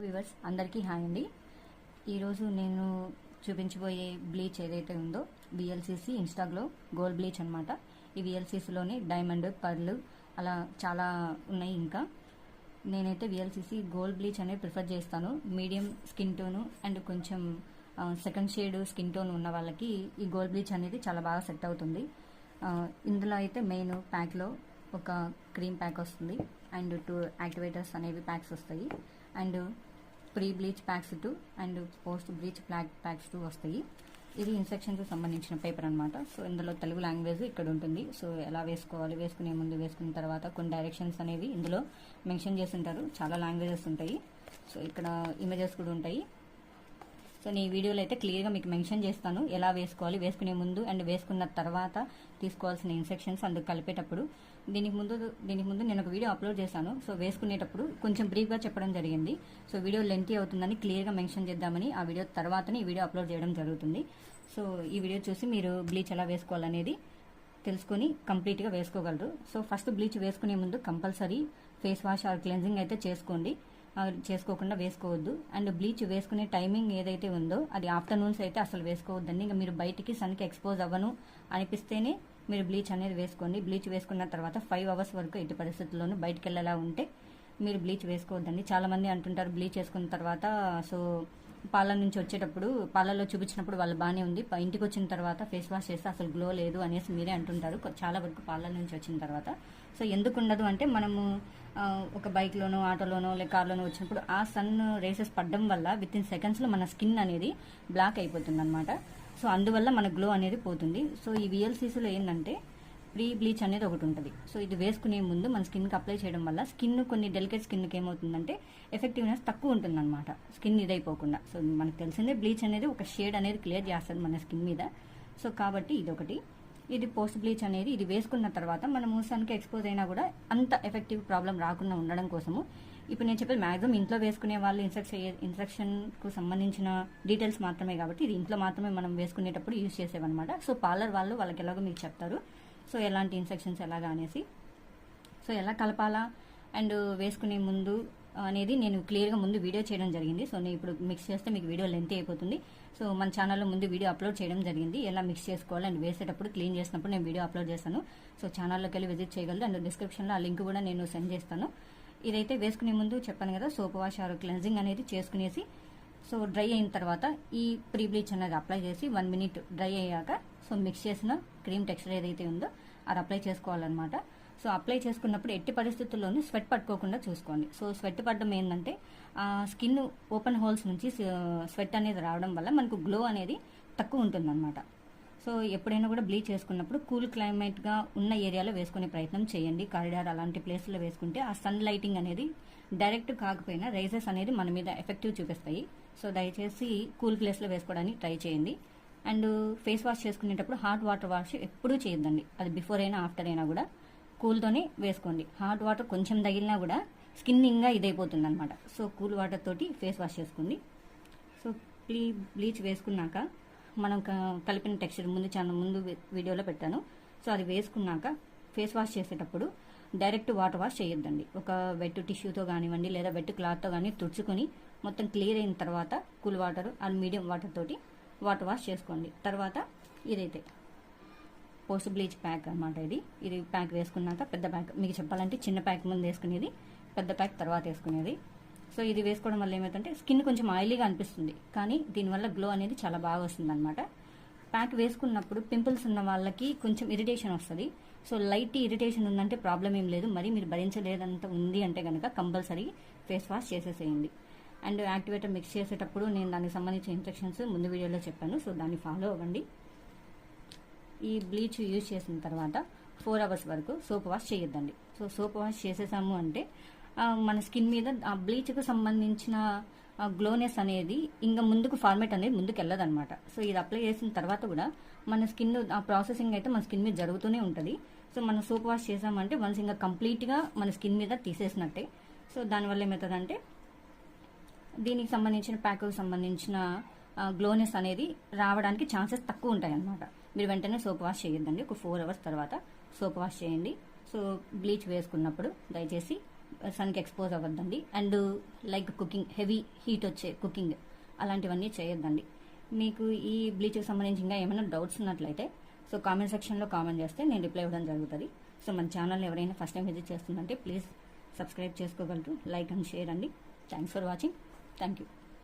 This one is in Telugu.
వ్యూవర్స్ అందరికీ హాయ్ అండి. ఈరోజు నేను చూపించబోయే బ్లీచ్ ఏదైతే ఉందో విఎల్సిసి ఇన్స్టాగ్లో గోల్డ్ బ్లీచ్ అనమాట ఈ విఎల్సిసిలోని డైమండ్ పర్ల్ అలా చాలా ఉన్నాయి ఇంకా. నేనైతే విఎల్సిసి గోల్డ్ బ్లీచ్ అనేది ప్రిఫర్ చేస్తాను. మీడియం స్కిన్ టోను అండ్ కొంచెం సెకండ్ షేడ్ స్కిన్ టోన్ ఉన్న వాళ్ళకి ఈ గోల్డ్ బ్లీచ్ అనేది చాలా బాగా సెట్ అవుతుంది. ఇందులో అయితే మెయిన్ ప్యాక్లో ఒక క్రీమ్ ప్యాక్ వస్తుంది. అండ్ టూ యాక్టివేటర్స్ అనేవి ప్యాక్స్ వస్తాయి. And pre bleach packs two and post bleach pack packs two వస్తాయి. ఇది ఇన్స్ట్రక్షన్కి సంబంధించిన పేపర్ అనమాట సో ఇందులో తెలుగు లాంగ్వేజ్ ఇక్కడ ఉంటుంది. సో ఎలా వేసుకోవాలి వేసుకునే ముందు వేసుకున్న తర్వాత కొన్ని డైరెక్షన్స్ అనేవి ఇందులో మెన్షన్ చేసి ఉంటారు చాలా లాంగ్వేజెస్ ఉంటాయి. సో ఇక్కడ ఇమేజెస్ కూడా ఉంటాయి. సో నేను ఈ వీడియోలో అయితే క్లియర్గా మీకు మెన్షన్ చేస్తాను. ఎలా వేసుకోవాలి వేసుకునే ముందు అండ్ వేసుకున్న తర్వాత తీసుకోవాల్సిన ఇన్స్ట్రక్షన్స్ అందుకు కలిపేటప్పుడు దీనికి ముందు దీనికి ముందు నేను ఒక వీడియో అప్లోడ్ చేశాను. సో వేసుకునేటప్పుడు కొంచెం బ్రీఫ్గా చెప్పడం జరిగింది. సో వీడియో లెంతీ అవుతుందని క్లియర్గా మెన్షన్ చేద్దామని ఆ వీడియో తర్వాతనే ఈ వీడియో అప్లోడ్ చేయడం జరుగుతుంది. సో ఈ వీడియో చూసి మీరు బ్లీచ్ ఎలా వేసుకోవాలనేది తెలుసుకొని కంప్లీట్గా వేసుకోగలరు. సో ఫస్ట్ బ్లీచ్ వేసుకునే ముందు compulsory face wash or cleansing అయితే చేసుకోండి. ఆ, చేసుకోకుండా వేసుకోవద్దు. అండ్ బ్లీచ్ వేసుకునే టైమింగ్ ఏదైతే ఉందో అది ఆఫ్టర్నూన్స్ అయితే అసలు వేసుకోవద్దండి. ఇంకా మీరు బయటికి సన్కి ఎక్స్పోజ్ అవ్వను అనిపిస్తేనే మీరు బ్లీచ్ అనేది వేసుకోండి. బ్లీచ్ వేసుకున్న తర్వాత ఫైవ్ అవర్స్ వరకు ఎట్టి పరిస్థితుల్లోనూ బయటికి వెళ్ళేలా ఉంటే మీరు బ్లీచ్ వేసుకోవద్దండి. చాలామంది అంటుంటారు బ్లీచ్ వేసుకున్న తర్వాత సో పాల నుంచి వచ్చేటప్పుడు పాలలో చూపించినప్పుడు వాళ్ళు బాగానే ఉంది. ఇంటికి వచ్చిన తర్వాత ఫేస్ వాష్ చేస్తే అసలు గ్లో లేదు అనేసి మీరే అంటుంటారు. చాలా వరకు పాల నుంచి వచ్చిన తర్వాత. సో ఎందుకు ఉండదు అంటే మనము ఒక బైక్లోనో ఆటోలోనో లేక కార్లోనో వచ్చినప్పుడు ఆ సన్ రేసెస్ పడడం వల్ల విత్ ఇన్ సెకండ్స్లో మన స్కిన్ అనేది బ్లాక్ అయిపోతుంది అనమాట సో అందువల్ల మన గ్లో అనేది పోతుంది. సో ఈ విఎల్సీసీలో ఏంటంటే ప్రీ బ్లీచ్ అనేది ఒకటి ఉంటుంది. సో ఇది వేసుకునే ముందు మన స్కిన్కి అప్లై చేయడం వల్ల స్కిన్ కొన్ని డెలికేట్ స్కిన్కి ఏమవుతుందంటే ఎఫెక్టివ్నెస్ తక్కువ ఉంటుందన్నమాట. స్కిన్ ఇదైపోకుండా. సో మనకు తెలిసిందే బ్లీచ్ అనేది ఒక షేడ్ అనేది క్లియర్ చేస్తుంది మన స్కిన్ మీద. సో కాబట్టి ఇది ఒకటి ఇది పోస్ట్ బ్లీచ్ అనేది ఇది వేసుకున్న తర్వాత మనము సన్కి ఎక్స్పోజ్ అయినా కూడా అంత ఎఫెక్టివ్ ప్రాబ్లం రాకుండా ఉండడం కోసము ఇప్పుడు నేను చెప్పేది మాక్సిమం ఇంట్లో వేసుకునే వాళ్ళు ఇన్స్ట్రక్షన్ ఇన్స్ట్రక్షన్కు సంబంధించిన డీటెయిల్స్ మాత్రమే కాబట్టి ఇది ఇంట్లో మాత్రమే మనం వేసుకునేటప్పుడు యూజ్ చేసేవన్నమాట. సో పార్లర్ వాళ్ళు వాళ్ళకి ఎలాగో మీకు చెప్తారు. సో ఎలాంటి ఇన్స్ట్రక్షన్స్ ఎలాగా అనేసి. సో ఎలా కలపాలా అండ్ వేసుకునే ముందు అనేది నేను క్లియర్గా ముందు వీడియో చేయడం జరిగింది. సో నేను ఇప్పుడు మిక్స్ చేస్తే మీకు వీడియో లెంత్ అయిపోతుంది. సో మన ఛానల్లో ముందు వీడియో అప్లోడ్ చేయడం జరిగింది. ఎలా మిక్స్ చేసుకోవాలి అండ్ వేసేటప్పుడు క్లీన్ చేసినప్పుడు నేను వీడియో అప్లోడ్ చేస్తాను. సో ఛానల్లోకి వెళ్ళి విజిట్ చేయగలరు. అండ్ డిస్క్రిప్షన్లో ఆ లింక్ కూడా నేను సెండ్ చేస్తాను. ఇదైతే వేసుకునే ముందు చెప్పాను కదా సోప్ వాష్ ఆర్ క్లెన్జింగ్ అనేది చేసుకునేసి సో డ్రై అయిన తర్వాత ఈ ప్రీ బ్లీచ్ అనేది అప్లై చేసి వన్ మినిట్ డ్రై అయ్యాక సో మిక్స్ చేసిన క్రీమ్ టెక్స్చర్ ఏదైతే ఉందో అది అప్లై చేసుకోవాలన్నమాట. సో అప్లై చేసుకున్నప్పుడు ఎట్టి పరిస్థితుల్లోనూ స్వెట్ పట్టుకోకుండా చూసుకోండి. సో స్వెట్ పడడం ఏంటంటే ఆ స్కిన్ ఓపెన్ హోల్స్ నుంచి స్వెట్ అనేది రావడం వల్ల మనకు గ్లో అనేది తక్కువ ఉంటుందన్నమాట. సో ఎప్పుడైనా కూడా బ్లీచ్ వేసుకున్నప్పుడు కూల్ క్లైమేట్గా ఉన్న ఏరియాలో వేసుకునే ప్రయత్నం చేయండి. కారిడార్ అలాంటి ప్లేస్లో వేసుకుంటే ఆ సన్ లైటింగ్ అనేది డైరెక్ట్ కాకపోయినా రైజెస్ అనేది మన మీద ఎఫెక్టివ్ చూపిస్తాయి. సో దయచేసి కూల్ ప్లేస్లో వేసుకోవడానికి ట్రై చేయండి. అండ్ ఫేస్ వాష్ చేసుకునేటప్పుడు హాట్ వాటర్ వాష్ ఎప్పుడూ చేయొద్దండి. అది బిఫోర్ అయినా ఆఫ్టర్ అయినా కూడా కూల్తోనే వేసుకోండి. హాట్ వాటర్ కొంచెం తగిలినా కూడా స్కిన్ ఇంకా ఇదైపోతుంది అనమాట సో కూల్ వాటర్ తోటి ఫేస్ వాష్ చేసుకోండి. సో ప్లీ బ్లీచ్ వేసుకున్నాక మనం కలిపిన టెక్స్చర్ ముందు చాలా ముందు వీడియోలో పెట్టాను. సో అది వేసుకున్నాక ఫేస్ వాష్ చేసేటప్పుడు డైరెక్ట్ వాటర్ వాష్ చేయొద్దండి. ఒక వెట్ టిష్యూతో కానివ్వండి లేదా వెట్ క్లాత్తో కానీ తుడుచుకొని మొత్తం క్లియర్ అయిన తర్వాత cool water and medium water తోటి వాటర్ వాష్ చేసుకోండి. తర్వాత ఇదైతే పోస్ట్ బ్లీచ్ ప్యాక్ అన్నమాట ఇది. ఇది ప్యాక్ వేసుకున్నాక పెద్ద ప్యాక్ మీకు చెప్పాలంటే చిన్న ప్యాక్ ముందు వేసుకునేది పెద్ద ప్యాక్ తర్వాత వేసుకునేది. సో ఇది వేసుకోవడం వల్ల ఏమవుతుందంటే స్కిన్ కొంచెం ఆయిలీగా అనిపిస్తుంది. కానీ దీనివల్ల గ్లో అనేది చాలా బాగా వస్తుంది అనమాట ప్యాక్ వేసుకున్నప్పుడు పింపుల్స్ ఉన్న వాళ్ళకి కొంచెం ఇరిటేషన్ వస్తుంది. సో లైట్ ఇరిటేషన్ ఉందంటే ప్రాబ్లం ఏం లేదు. మరి మీరు భరించలేదంత ఉంది అంటే కనుక కంపల్సరీ ఫేస్ వాష్ చేసేసేయండి. అండ్ యాక్టివేటర్ మిక్స్ చేసేటప్పుడు నేను దానికి సంబంధించిన ఇన్స్ట్రక్షన్స్ ముందు వీడియోలో చెప్పాను. సో దాన్ని ఫాలో అవ్వండి. ఈ బ్లీచ్ యూజ్ చేసిన తర్వాత ఫోర్ అవర్స్ వరకు సోప్ వాష్ చేయొద్దండి. సో సోప్ వాష్ చేసేసాము అంటే మన స్కిన్ మీద ఆ బ్లీచ్కు సంబంధించిన గ్లోనెస్ అనేది ఇంకా ముందుకు ఫార్మేట్ అనేది ముందుకు వెళ్ళదనమాట సో ఇది అప్లై చేసిన తర్వాత కూడా మన స్కిన్ ఆ ప్రాసెసింగ్ అయితే మన స్కిన్ మీద జరుగుతూనే ఉంటుంది. సో మనం సోప్ వాష్ చేసామంటే వన్స్ ఇంకా కంప్లీట్గా మన స్కిన్ మీద తీసేసినట్టే. సో దానివల్ల ఏమవుతుందంటే దీనికి సంబంధించిన ప్యాకులకు సంబంధించిన గ్లోనెస్ అనేది రావడానికి ఛాన్సెస్ తక్కువ ఉంటాయి అన్నమాట మీరు వెంటనే సోప్ వాష్ చేయొద్దండి. ఒక ఫోర్ అవర్స్ తర్వాత సోప్ వాష్ చేయండి. సో బ్లీచ్ వేసుకున్నప్పుడు దయచేసి సన్కి expose అవ్వద్దండి. And like cooking heavy heat వచ్చే కుకింగ్ అలాంటివన్నీ చేయొద్దండి. మీకు ఈ బ్లీచ్కి సంబంధించి ఇంకా ఏమైనా డౌట్స్ ఉన్నట్లయితే సో కామెంట్ సెక్షన్లో కామెంట్ చేస్తే నేను రిప్లై ఇవ్వడం జరుగుతుంది. సో మన ఛానల్ ఎవరైనా ఫస్ట్ టైం విజిట్ చేస్తుందంటే ప్లీజ్ సబ్స్క్రైబ్ చేసుకోగలరు లైక్ అండ్ షేర్ అండి. Thanks for watching. Thank you.